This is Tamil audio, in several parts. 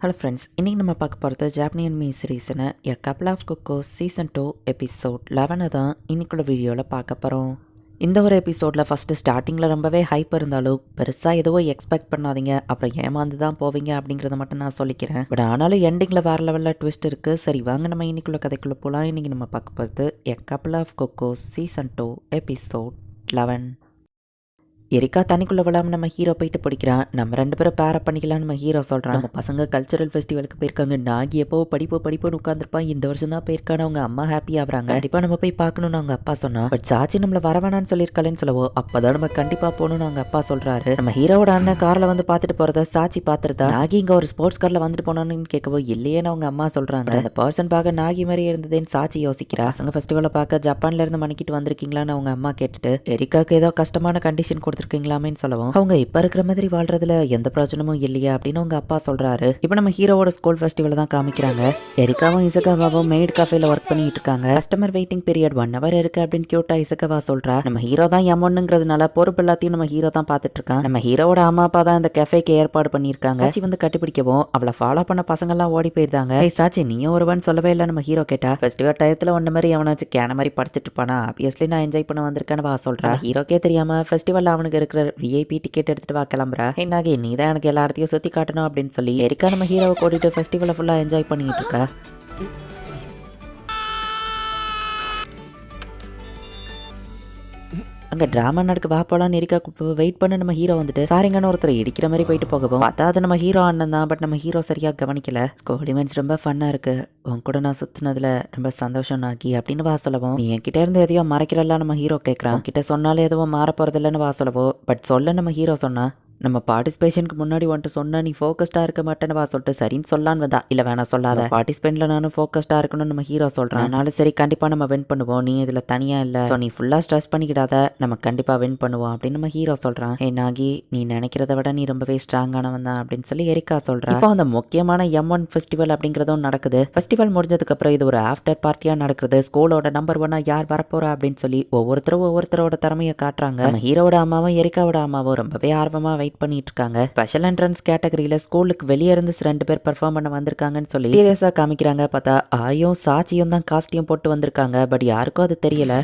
ஹலோ ஃப்ரெண்ட்ஸ் இன்றைக்கி நம்ம பார்க்க போகிறது ஜாப்பனியன் me சீரீஸ்னு a couple of cuckoo season two episode லெவனை தான் இன்றைக்குள்ள வீடியோவில் பார்க்க போகிறோம் இந்த ஒரு எபிசோடில் ஃபஸ்ட்டு ஸ்டார்டிங்கில் ரொம்பவே ஹைப் இருந்தாலும் பெருசாக எதுவோ எக்ஸ்பெக்ட் பண்ணாதீங்க. அப்புறம் ஏமாந்து தான் போவீங்க அப்படிங்கிறத மட்டும் நான் சொல்லிக்கிறேன். பட் ஆனாலும் எண்டிங்கில் வேறு லெவலில் ட்விஸ்ட் இருக்குது சரி வாங்க நம்ம இன்னைக்குள்ள கதைக்குள்ளே போகலாம் இன்றைக்கி நம்ம பார்க்க போகிறது a couple of cuckoo season two episode eleven Erika தனிக்குள்ள விழாம நம்ம ஹீரோ போயிட்டு பிடிக்கிறான் நம்ம ரெண்டு பேரும் பேர பண்ணிக்கலாம்னு நம்ம ஹீரோ சொல்றான். நம்ம பசங்க கல்ச்சரல் ஃபெஸ்டிவலுக்கு போயிருக்காங்க. நாகி எப்போ படிப்பு படிப்புன்னு உட்காந்துருப்பான் இந்த வருஷம் தான் போயிருக்கான அவங்க அம்மா ஹாப்பி ஆகுறாங்க. கண்டிப்பா நம்ம போய் பார்க்கணும்னு அவங்க அப்பா சொன்னா. பட் சாச்சி நம்மள வர வேணாம்னு சொல்லியிருக்காளேன்னு சொல்லவோ அப்பதான் நம்ம கண்டிப்பா போகணும்னு அவங்க அப்பா சொல்றாரு. நம்ம ஹீரோட அண்ணன் கார்ல வந்து பார்த்துட்டு போறத சாச்சி பார்த்துருந்தா நாகி இங்க ஒரு ஸ்போர்ட்ஸ் கார்ல வந்துட்டு போனான்னு கேட்கவோ இல்லையேன்னு அவங்க அம்மா சொல்றாங்க. அந்த பர்சன் பார்க்க நாகி மாதிரி இருந்ததுன்னு சாச்சி யோசிக்கிறா. பசங்க ஃபெஸ்டிவலை பார்க்க ஜப்பான்ல இருந்து மணிக்கிட்டு வந்திருக்கீங்களான்னு அவங்க அம்மா கேட்டுட்டு எரிக்காக்கு ஏதோ கஷ்டமான கண்டிஷன் கொடுத்துருக்கீங்களாமேன்னு சொல்லவும் அவங்க இப்ப இருக்கிற மாதிரி வாழ்றதுல எந்த பிரச்சனமும் இல்லையா அப்படின்னு அவங்க அப்பா சொல்றாரு. இப்போ நம்ம ஹீரோவோட ஸ்கூல் ஃபெஸ்டிவல் தான் காமிக்கிறாங்க. எரிக்காவும் இசகாவாவும் மெய்ட் கஃபேல ஒர்க் பண்ணிட்டு இருக்காங்க. Customer waiting period one hour இருக்கு அப்படின்னு கியூட்டா இசகவா சொல்றா. நம்ம ஹீரோ தான் எமொன்னுங்கிறதுனால பொறுப்பு எல்லாத்தையும் நம்ம ஹீரோ தான் பார்த்துட்டு இருக்கான். நம்ம ஹீரோவோட அம்மா அப்பா தான் இந்த கஃபேக்கு ஏற்பாடு பண்ணியிருக்காங்க. சாச்சி வந்து கட்டுப்பிடிக்கவும் அவளை ஃபாலோ பண்ண பசங்க எல்லாம் ஓடி போயிருந்தாங்க. "ஏய் சாச்சி நீயும் ஒருவன் சொல்லவே இல்லை நம்ம ஹீரோ கேட்டா. ஃபெஸ்டிவல் டயத்துல ஒன்ன மாதிரி அவனாச்சு கேன மாதிரி படிச்சிட்டு இருப்பானா? ஆப்வியஸ்லி நான் என்ஜாய் பண்ண வந்திருக்கேன்னு வா சொல்றா. ஹீரோக்கே தெரியாம ஃபெஸ்டிவல் அவனுக்கு இருக்கிற விஐபி டிக்கெட் எடுத்துட்டு வா கிளம்புற. என்னாகி நீ தான் எனக்கு எல்லா இடத்தையும் சுத்தி காட்டணும் அப்படின்னு சொல்லி எரிக்கா நம்ம ஹீரோவை கூட்டிட்டு ஃபெஸ்டிவலை ஃபுல்லா என்ஜாய் பண்ணிட்டு இருக்கா? அங்கே ட்ராமா நடக்க வா போலான்னு இருக்கா வெயிட் பண்ண நம்ம ஹீரோ வந்துட்டு. சாரிங்கன்னு ஒருத்தர் இடிக்கிற மாதிரி போயிட்டு போகவும் பார்த்தா அது நம்ம ஹீரோ அண்ணன் தான் பட் நம்ம ஹீரோ சரியாக கவனிக்கல. ஸ்கூல் ரொம்ப ஃபன்னாக இருக்கு. உன் கூட நான் சுத்தினதுல ரொம்ப சந்தோஷம் ஆகி அப்படின்னு வா சொல்லவும். நீ என்கிட்ட இருந்து எதையோ மறைக்கிறல்ல நம்ம ஹீரோ கேட்குறான் கிட்ட சொன்னாலே எதுவும் மாற போறதில்லன்னு வா சொல்லவோ. பட் சொல்ல நம்ம ஹீரோ சொன்னா. நம்ம பார்ட்டிசிபேஷனுக்கு முன்னாடி வந்துட்டு சொன்னா நீ ஃபோக்கஸ்டாக இருக்க மாட்டேன்னு சொல்லிட்டு சரின்னு சொல்லான்னு வந்தா. இல்லை வேணாம் சொல்லாத. பார்ட்டிசிபெண்ட்ல நானும் ஃபோக்கஸ்டாக இருக்கணும்னு நம்ம ஹீரோ சொல்கிறேன் அதனால சரி கண்டிப்பாக நம்ம வின் பண்ணுவோம். நீ இதில் தனியாக இல்லை. ஸோ நீ ஃபுல்லாக ஸ்ட்ரெஸ் பண்ணிக்கிடாத. நம்ம கண்டிப்பாக வின் பண்ணுவோம் அப்படின்னு நம்ம ஹீரோ சொல்கிறான் ஏ நாகி நீ நினைக்கிறத விட நீ ரொம்பவே ஸ்ட்ராங்கானவன் தான் அப்படின்னு சொல்லி எரிக்கா சொல்கிறான் இப்போ அந்த முக்கியமான எம் ஒன் ஃபெஸ்டிவல் அப்படிங்கிறதும் நடக்குது. ஃபெஸ்டிவல் முடிஞ்சதுக்கப்புறம் இது ஒரு ஆஃப்டர் பார்ட்டியாக நடக்குது. ஸ்கூலோட நம்பர் ஒன்னா யார் வரப்போறா அப்படின்னு சொல்லி ஒவ்வொருத்தரும் ஒவ்வொருத்தரோட திறமையை காட்டுறாங்க. நம்ம ஹீரோட அம்மாவும் எரிக்காவோட அம்மாவும் ரொம்பவே ஆர்வமா வெயிட் பண்ணிட்டு இருக்காங்க ஸ்பெஷல் என்ட்ரன்ஸ் கேட்டகரியில ஸ்கூலுக்கு வெளியே இருந்து ரெண்டு பேர் பெர்ஃபார்ம் பண்ண வந்திருக்காங்கன்னு சொல்லி சீரியஸா காமிக்கிறாங்க பார்த்தா ஆயும் சாட்சியும் தான் காஸ்டியூம் போட்டு வந்திருக்காங்க. பட் யாருக்கும் அது தெரியல.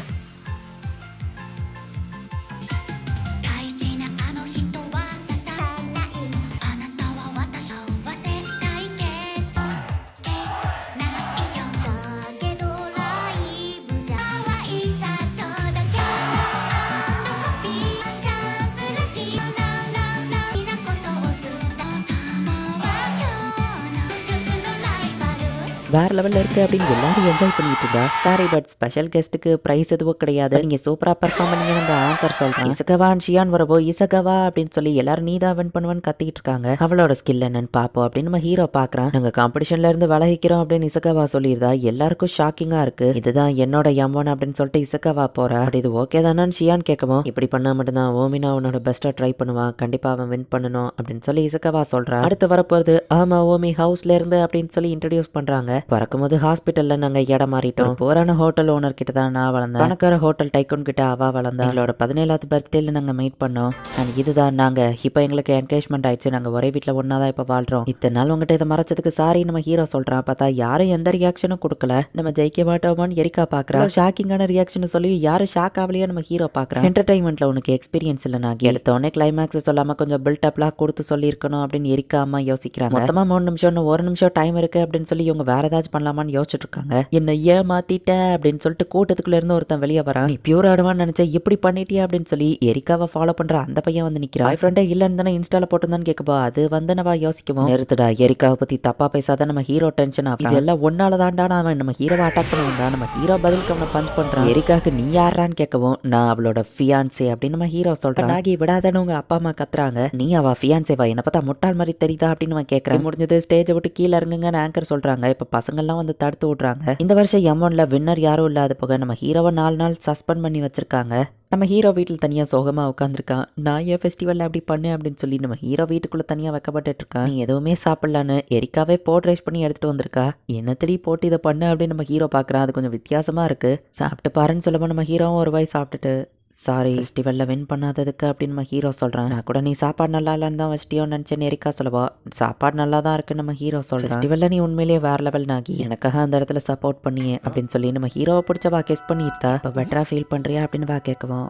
வேற லெவல்ல இருக்கு அப்படின்னு எல்லாரும் என்ஜாய் பண்ணிட்டு இருந்தா சாரி பட் ஸ்பெஷல் கெஸ்ட்டுக்கு பிரைஸ் எதுவும் கிடையாது. நீங்க சூப்பரா பெர்ஃபார்ம் பண்ணீங்கன்னு அந்த ஆங்கர் சொல்றேன். இசகவான் ஷியான் வரவோ இசகவா அப்படின்னு சொல்லி எல்லாரும் நீ தான் வின் பண்ணுவேன்னு கத்திக்கிட்டு இருக்காங்க. அவளோட ஸ்கில் என்னன்னு பாப்போம் அப்படின்னு நம்ம ஹீரோ பாக்குறான் நாங்க காம்படிஷன்ல இருந்து விலகிக்கிறோம் அப்படின்னு இசகவா சொல்லியிருந்தா எல்லாருக்கும் ஷாக்கிங்கா இருக்கு. இதுதான் என்னோட எம்மன் அப்படின்னு சொல்லிட்டு இசகவா போறா. அப்படி இது ஓகே தானு ஷியான் கேட்கவும் இப்படி பண்ணா மட்டும்தான் ஓமினா அவனோட பெஸ்ட்டா ட்ரை பண்ணுவான் கண்டிப்பா அவன் வின் பண்ணணும் அப்படின்னு சொல்லி இசகவா சொல்றா. அடுத்து வரப்போறது ஆமா ஓமி ஹவுஸ்ல இருந்து அப்படின்னு சொல்லி இன்ட்ரடியூஸ் பண்றாங்க. பிறக்கும்போது ஹாஸ்பிட்டல்ல நாங்க இடம் மாறிட்டோம். போரான ஹோட்டல் ஓனர் கிட்ட தான் நான் வளர்ந்தேன். பணக்கார ஹோட்டல் டைக்கூன் கிட்ட அவ வளர்ந்தா. எங்களோட பதினேழாவது பர்த்டேல நாங்க மீட் பண்ணோம். அண்ட் இதுதான் நாங்க. இப்போ எங்களுக்கு என்கேஜ்மெண்ட் ஆயிடுச்சு. நாங்க ஒரே வீட்ல ஒன்னா தான் இப்ப வாழ்றோம். இத்தனை நாள் உங்ககிட்ட இதை மறைச்சதுக்கு சாரி நம்ம ஹீரோ சொல்றான். பார்த்தா யாரும் எந்த ரியாக்ஷனும் கொடுக்கல. நம்ம ஜெயிக்க மாட்டோமான்னு எரிக்கா பாக்குறா. ஷாக்கிங்கான ரியாக்ஷன் சொல்லி யாரும் ஷாக் ஆகலையா நம்ம ஹீரோ பாக்குறேன் என்டர்டைன்மெண்ட்ல உனக்கு எக்ஸ்பீரியன்ஸ் இல்ல நான் எடுத்தோடனே கிளைமேக்ஸ் சொல்லாம கொஞ்சம் பில்ட் அப்லாம் கொடுத்து சொல்லியிருக்கணும் அப்படின்னு எரிக்கா அம்மா யோசிக்கிறாங்க. மொத்தமா மூணு நிமிஷம் ஒரு நிமிஷம் டைம் இருக்கு அப்படின்னு சொல்லி இவங்க வேற ஏதாச்சும் பண்ணலாமான்னு யோசிச்சுட்டு இருக்காங்க என்ன ஏமாத்திட்ட அப்படின்னு சொல்லிட்டு கூட்டத்துக்குள்ள இருந்து ஒருத்தன் வெளியே வரான். நீ பியூர் ஆடுவான்னு நினைச்ச இப்படி பண்ணிட்டியா? அப்படின்னு சொல்லி எரிக்காவை ஃபாலோ பண்ற அந்த பையன் வந்து நிக்கிறான். பாய் ஃப்ரெண்டே இல்லன்னு தானே இன்ஸ்டால போட்டிருந்தான்னு கேட்கப்போ அது வந்து நம்ம யோசிக்கவும் நிறுத்துடா எரிக்காவை பத்தி தப்பா பேசாத நம்ம ஹீரோ டென்ஷன் ஆகும் இது எல்லாம் ஒன்னால தான்டா அவன் நம்ம ஹீரோவை அட்டாக் பண்ண நம்ம ஹீரோ பதிலுக்கு அவனை பஞ்ச் பண்றான். எரிக்காக்கு நீ யாரான்னு கேட்கவும் நான் அவளோட ஃபியான்சே அப்படின்னு நம்ம ஹீரோ சொல்றான். நாகி விடாதன்னு உங்க அப்பா அம்மா கத்துறாங்க. நீ அவ ஃபியான்சேவா என்ன பார்த்தா முட்டாள் மாதிரி தெரியுதா? அப்படின்னு அவன் கேட்கறான். முடிஞ்சது ஸ்டேஜை விட்டு கீழே இறங்குங்கன்னு ஆங்கர் சொல்றாங்க. இப்ப பசங்கள்லாம் வந்து தடுத்து விட்றாங்க. இந்த வருஷம் எம்ஒன்ல வின்னர் யாரும் இல்லாத போக நம்ம ஹீரோவை நாலு நாள் சஸ்பெண்ட் பண்ணி வச்சிருக்காங்க. நம்ம ஹீரோ வீட்டில் தனியாக சோகமாக உட்காந்துருக்கான் நான் ஏன் ஃபெஸ்டிவலில் அப்படி பண்ணேன் அப்படின்னு சொல்லி நம்ம ஹீரோ வீட்டுக்குள்ளே தனியாக வைக்கப்பட்டு இருக்கான் எதுவுமே சாப்பிட்லான்னு எரிக்காவே போட் ரைஸ் பண்ணி எடுத்துகிட்டு வந்திருக்கா? என்னத்தடி போட்டு இதை பண்ண அப்படின்னு நம்ம ஹீரோ பார்க்குறான் அது கொஞ்சம் வித்தியாசமாக இருக்குது சாப்பிட்டு பாருன்னு சொல்லப்போ நம்ம ஹீரோவும் ஒரு வாய் சாப்பிட்டுட்டு சாரி ஃபெஸ்டிவலில் வின் பண்ணாததுக்கு அப்படின்னு நம்ம ஹீரோ சொல்கிறான் நான் கூட நீ சாப்பாடு நல்லா இல்லைன்னு தான் வச்சிட்டியோன்னு நினச்சேன் எரிக்கா சொல்லுவா? சாப்பாடு நல்லா தான் இருக்குன்னு நம்ம ஹீரோ சொல்கிறேன் ஃபெஸ்டிவலில் நீ உண்மையிலேயே வேற லெவல் நாகி. எனக்காக அந்த இடத்துல சப்போர்ட் பண்ணியே அப்படின்னு சொல்லி நம்ம ஹீரோவை பிடிச்ச வா கெஸ் பண்ணியிருந்தா இப்போ பெட்டராக ஃபீல் பண்ணுறியா அப்படின்னு வா கேட்கவும்.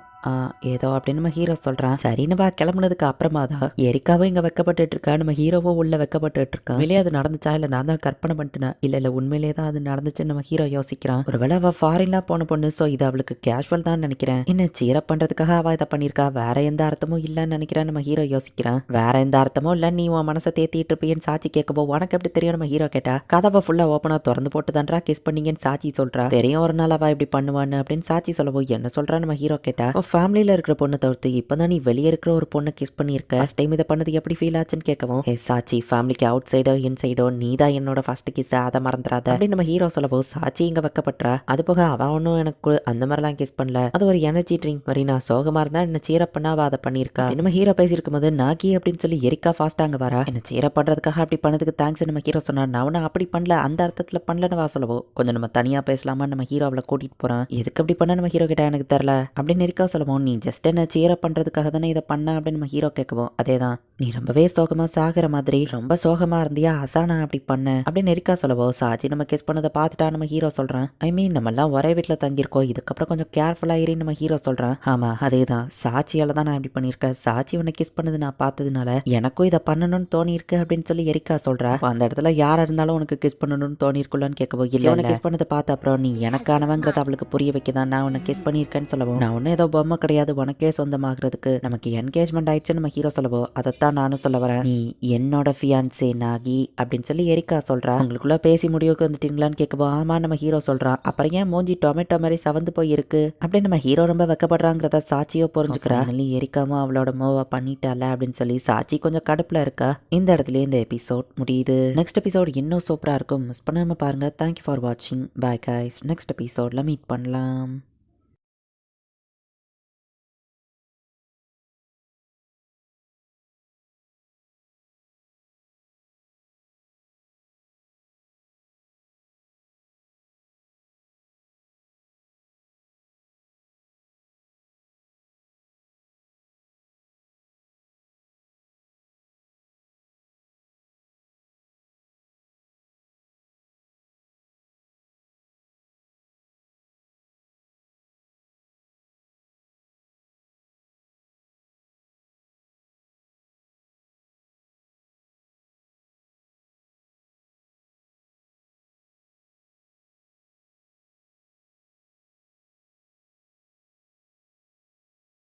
ஏதோ அப்படின்னு நம்ம ஹீரோ சொல்றான். சரின்னு வா கிளம்புனதுக்கு அப்புறமா தான் எரிக்காவும் இங்க வைக்கப்பட்டு இருக்கா நம்ம ஹீரோவும் உள்ள வைக்கப்பட்டு இருக்கான் வெளியே அது நடந்துச்சா? இல்ல நான் தான் கற்பனை பண்ணிட்டேன்? இல்ல இல்ல உண்மையிலேயே தான் அது நடந்துச்சுன்னு நம்ம ஹீரோ யோசிக்கிறான். ஒருவேளை அவ ஃபாரின்லாம் போன பொண்ணு சோ இது அவளுக்கு கேஷுவல் தான் நினைக்கிறேன். என்ன சீரப் பண்றதுக்காக அவ இதை பண்ணிருக்கா வேற எந்த அர்த்தமும் இல்லன்னு நினைக்கிறேன் நம்ம ஹீரோ யோசிக்கிறான். வேற எந்த அர்த்தமும் இல்ல நீ உன் மனசை தேத்திட்டு இருப்பியன்னு சாட்சி கேட்கவோ உனக்கு எப்படி தெரியும் நம்ம ஹீரோ கேட்டா? கதவை ஃபுல்லா ஓப்பனா திறந்து போட்டு தான்றா கிஸ் பண்ணீங்கன்னு சாட்சி சொல்றா. தெரியும் ஒரு நாள் அவ இப்படி பண்ணுவான்னு அப்படின்னு சாட்சி சொல்லவோ என்ன சொல்றா நம்ம ஹீரோ கேட்டா? ஃபேமிலியில் இருக்கிற பொண்ணை தவிர்த்து இப்போ தான் நீ வெளியே இருக்கிற ஒரு பொண்ணை கிஸ் பண்ணியிருக்க? ஃபஸ்ட் டைம் இதை பண்ணது எப்படி ஃபீல் ஆச்சுன்னு கேட்கவும் ஏ சாச்சி ஃபேமிலிக்கு அவுட் சைடோ இன் சைடோ நீ தான் என்னோட ஃபர்ஸ்ட் கிஸ் அதை மறந்துடாத அப்படின்னு நம்ம ஹீரோ சொல்லவோ சாச்சி இங்கே வைக்கப்பட்டா அது போக அவன் ஒன்றும் எனக்கு அந்த மாதிரிலாம் கிஸ் பண்ணல. அது ஒரு எனர்ஜி ட்ரிங்க் மாதிரி நான் சோகமாக இருந்தால் என்ன சீரப் பண்ணா அதை பண்ணியிருக்கா? நம்ம ஹீரோ பேசியிருக்கும் போது நாகி அப்படின்னு சொல்லி எரிக்கா ஃபாஸ்ட்டாக அங்கே வரா. என்ன சீரப் பண்ணுறதுக்காக அப்படி பண்ணதுக்கு தேங்க்ஸ் நம்ம ஹீரோ சொன்னா நான் அவனை அப்படி பண்ணல அந்த அர்த்தத்தில் பண்ணலன்னு வா சொல்லவோ கொஞ்சம் நம்ம தனியாக பேசலாமா நம்ம ஹீரோ அவளை கூட்டிகிட்டு போகிறான் எதுக்கு அப்படி பண்ண? நம்ம ஹீரோ கிட்ட எனக்கு தெரில அப்படின்னு எரிக்கா சொல்லவும் நீ ஜஸ்ட் என்ன சீரப் பண்ணுறதுக்காக தானே இதை பண்ண? அப்படின்னு நம்ம ஹீரோ கேட்கவும். அதே தான் நீ ரொம்பவே சோகமாக சாகிற மாதிரி ரொம்ப சோகமாக இருந்தியா? நான் அப்படி பண்ணேன். அப்படின்னு எரிக்கா சொல்லவோ சாச்சி நம்ம கெஸ் பண்ணதை பார்த்துட்டா நம்ம ஹீரோ சொல்கிறேன் ஐ மீன் நம்மலாம் ஒரே வீட்டில் தங்கியிருக்கோம். இதுக்கப்புறம் கொஞ்சம் கேர்ஃபுல்லாக இரு நம்ம ஹீரோ சொல்கிறேன் ஆமாம் அதே தான் சாட்சியால் தான் நான் இப்படி பண்ணியிருக்கேன். சாட்சி உன்னை கிஸ் பண்ணது நான் பார்த்ததுனால எனக்கும் இதை பண்ணணும்னு தோணியிருக்கு அப்படின்னு சொல்லி எரிக்கா சொல்கிறா அந்த இடத்துல யாராக இருந்தாலும் உனக்கு கிஸ் பண்ணணும்னு தோணியிருக்குள்ளான்னு கேட்கவோ இல்லை உனக்கு கிஸ் பண்ணதை பார்த்த அப்புறம் நீ எனக்கானவங்கிறத அவளுக்கு புரிய வைக்க தான் நான் உன்னை கிஸ் பண்ணியிருக்கேன்னு சொல்லவும் நான் ஒன்றும் ஏதோ பொம்மை கிடையாது. உனக்கே சொந்தமாகிறதுக்கு நமக்கு என்கேஜ்மெண்ட் ஆயிடுச்சு நம்ம ஹீரோ சொல்லவோ அதைத்தான் நானும் சொல்ல வரேன். நீ என்னோட ஃபியான்சே நாகி அப்படின்னு சொல்லி எரிக்கா சொல்றா. உங்களுக்குள்ள பேசி முடிவுக்கு வந்துட்டீங்களான்னு கேட்கவோ? ஆமா நம்ம ஹீரோ சொல்றான் அப்புறம் ஏன் மூஞ்சி டொமேட்டோ மாதிரி சவந்து போய் இருக்கு அப்படின்னு நம்ம ஹீரோ ரொம்ப வெக்கப்படுறாங்கிறத சாட்சியோ புரிஞ்சுக்கிறா. எரிக்காம அவளோட மூவா பண்ணிட்டால அப்படின்னு சொல்லி சாட்சி கொஞ்சம் கடுப்புல இருக்கா. இந்த இடத்துல இந்த எபிசோட் முடியுது. நெக்ஸ்ட் எபிசோட் இன்னும் சூப்பரா இருக்கும். மிஸ் பண்ணாம பாருங்க. தேங்க்யூ ஃபார் வாட்சிங் பாய் guys. நெக்ஸ்ட் எபிசோட்ல மீட் பண்ணலாம்.